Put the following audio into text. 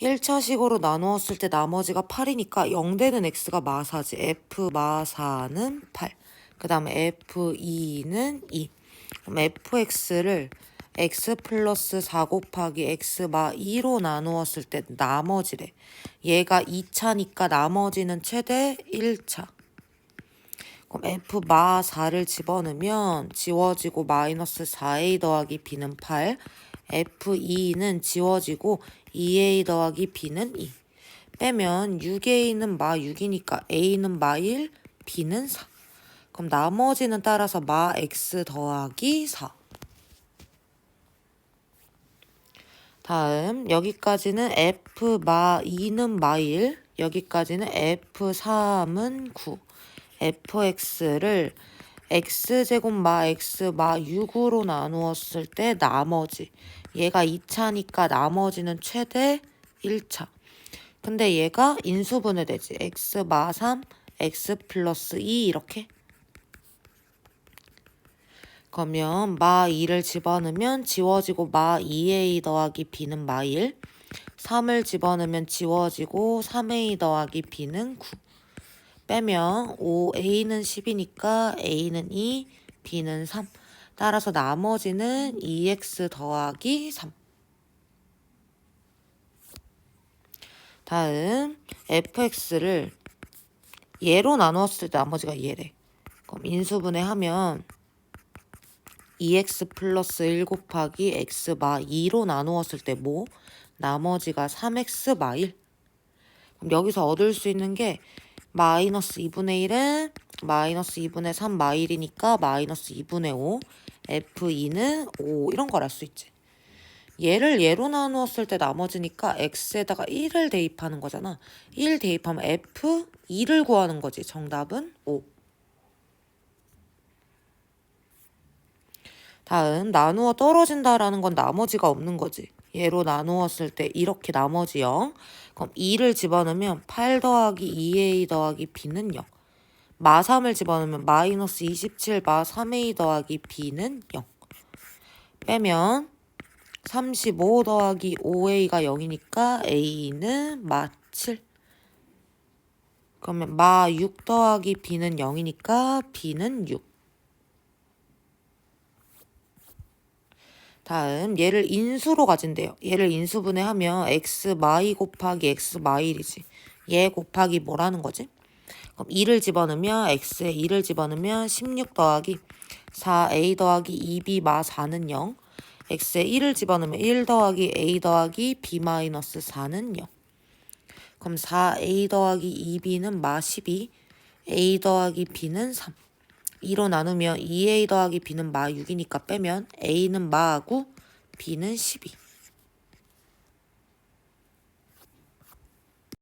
1차식으로 나누었을 때 나머지가 8이니까 0되는 x가 마사지. f 마사는 8. 그 다음에 f2는 2. 그럼 fx를 x 플러스 4 곱하기 x 마 2로 나누었을 때 나머지래. 얘가 2차니까 나머지는 최대 1차. 그럼 f 마 4를 집어넣으면 지워지고 마이너스 4a 더하기 b는 8. f2는 지워지고 2a 더하기 b는 2. 빼면 6a는 마 6이니까 a는 마 1, b는 4. 그럼 나머지는 따라서 마 x 더하기 4. 다음 여기까지는 f 마 2는 마 1, 여기까지는 f 3은 9. fx를 x제곱 마 x 마 6으로 나누었을 때 나머지 얘가 2차니까 나머지는 최대 1차. 근데 얘가 인수분해 되지. x 마 3, x 플러스 2 이렇게. 그러면 마 2를 집어넣으면 지워지고 마 2a 더하기 b는 마 1. 3을 집어넣으면 지워지고 3a 더하기 b는 9. 빼면 5a는 10이니까 a는 2, b는 3. 따라서 나머지는 2x 더하기 3. 다음 fx를 얘로 나누었을 때 나머지가 얘래. 그럼 인수분해 하면 2x 플러스 1 곱하기 x 마 2로 나누었을 때 뭐? 나머지가 3x 마 1. 그럼 여기서 얻을 수 있는 게 마이너스 2분의 1은 마이너스 2분의 3마 1이니까 마이너스 2분의 5 f2는 5 이런 걸 알 수 있지. 얘를 얘로 나누었을 때 나머지니까 x에다가 1을 대입하는 거잖아. 1 대입하면 f2를 구하는 거지. 정답은 5. 다음 나누어 떨어진다라는 건 나머지가 없는 거지. 얘로 나누었을 때 이렇게 나머지 0. 그럼 2를 집어넣으면 8 더하기 2a 더하기 b는 0. 마 3을 집어넣으면 마이너스 27 마 3a 더하기 b는 0. 빼면 35 더하기 5a가 0이니까 a는 마 7. 그러면 마 6 더하기 b는 0이니까 b는 6. 다음 얘를 인수로 가진대요. 얘를 인수분해하면 x 마이 곱하기 x 마일이지. 얘 곱하기 뭐라는 거지? 그럼 2를 집어넣으면 x에 2를 집어넣으면 16 더하기 4a 더하기 2b 마 4는 0. x에 1을 집어넣으면 1 더하기 a 더하기 b 마이너스 4는 0. 그럼 4a 더하기 2b는 마 12, a 더하기 b는 3. 2로 나누면 2a 더하기 b는 마 6이니까 빼면 a는 마하고 b는 12.